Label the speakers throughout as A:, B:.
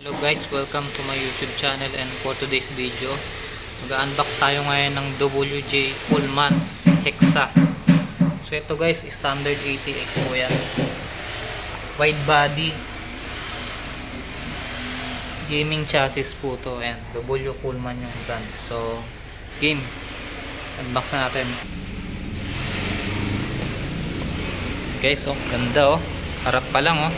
A: Hello guys, welcome to my YouTube channel and for today's video mag-unbox tayo ngayon ng WJ Pullman Hexa. So ito guys, standard ATX po yan. Wide body. Gaming chassis po to. Ayan, W Pullman yung brand. So game. Unbox na natin. Guys, oh, ganda oh. Harap pa lang oh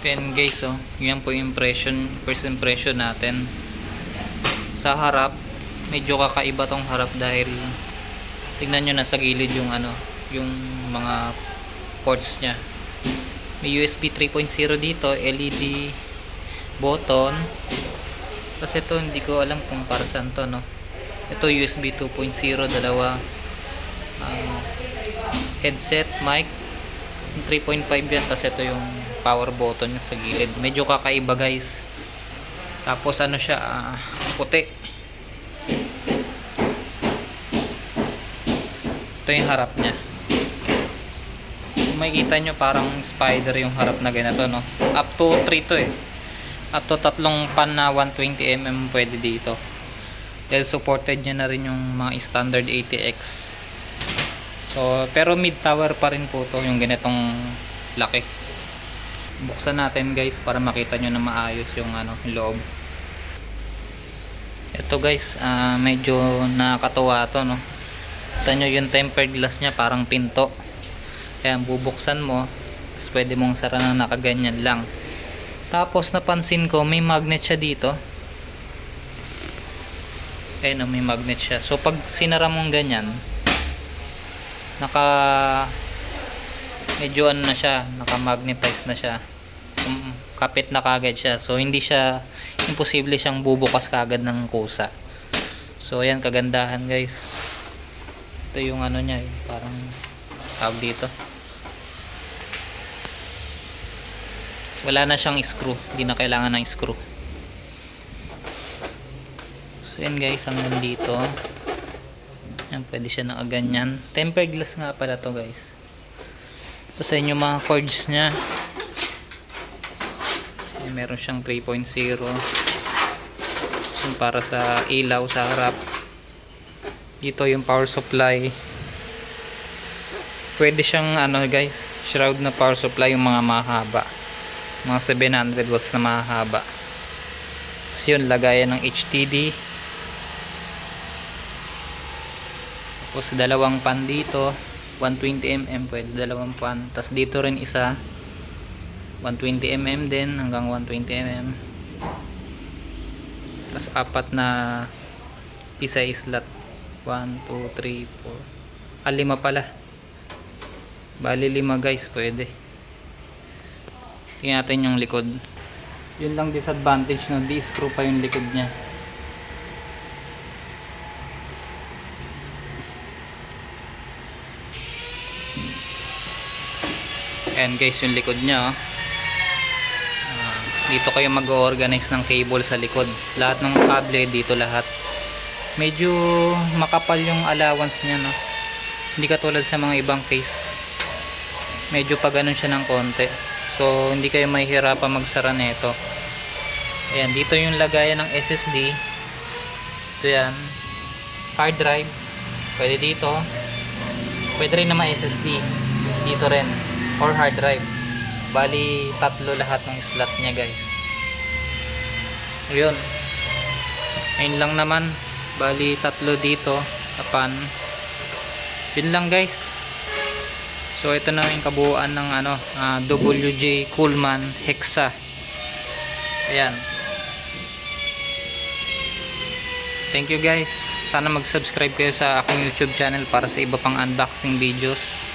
A: Then guys, oh, yan po yung impression, first impression natin. Sa harap, medyo kakaiba tong harap dahil tingnan nyo na sa gilid yung ano, yung mga ports niya. May USB 3.0 dito, LED button. Kasi ito hindi ko alam kung para saan to, no. Ito USB 2.0, dalawa ah, headset, mic, 3.5 yan kasi ito yung power button niya sa gilid. Medyo kakaiba guys. Tapos ano siya ah, puti. Ito yung harap niya. Kung makikita nyo parang spider yung harap na ganito no? Up to 3 to eh. Up to tatlong pan na 120mm pwede dito. Dahil supported niya na rin yung mga standard ATX So, pero mid tower pa rin po to yung ganitong laki. Buksan natin guys para makita nyo na maayos yung ano, yung loob. Ito guys, ah, medyo nakakatuwa to no. Kita nyo yung tempered glass niya parang pinto. Kaya bubuksan mo, tapos pwede mong sara na nakaganyan lang. Tapos napansin ko may magnet siya dito. Ayun, oh, may magnet siya. So pag sinara mong ganyan, naka medyo ano na siya naka-magnetize na siya Um, kapit na kagad siya. So hindi siya imposible siyang bubukas kagad ng kusa. So ayan kagandahan guys. Ito yung ano niya eh, parang tawag dito. Wala na siyang screw. Hindi na kailangan ng screw. So yan guys hanggang dito yan, pwede siya nakaganyan. Tempered glass nga pala to guys. Ito sa inyo mga cords niya. Meron siyang 3.0. Yung para sa ilaw sa harap. Dito yung power supply. Pwede siyang ano guys, shroud na power supply yung mga mahaba. Mga 700 watts na mahaba. Tapos yun, lagayan ng HTD. Tapos dalawang pan dito, 120mm pwede dalawang pan. Tapos dito rin isa 120mm din hanggang 120mm. Tapos apat na isa slot 1 2 3 4. Ah, lima pala. Bali lima guys, pwede. Tingnan natin yung likod. Yun lang disadvantage no, di-screw pa yung likod niya. Ayan guys yung likod niya oh. Dito kayo mag-organize ng cable sa likod. Lahat ng kable dito lahat. Medyo makapal yung allowance niya no. Hindi katulad sa mga ibang case. Medyo pa ganun siya ng konti. So hindi kayo mahihirapan magsara nito. Ayan dito yung lagayan ng SSD. Ito yan. Hard drive. Pwede dito. Pwede rin naman SSD. Dito rin or hard drive. Bali, tatlo lahat ng slot niya, guys. Ayun. Ayun lang naman. Bali, tatlo dito. Kapan. Yun lang, guys. So, ito na yung kabuuan ng ano, ah, WJ Coolman Hexa. Ayan. Thank you, guys. Sana mag-subscribe kayo sa aking YouTube channel para sa iba pang unboxing videos.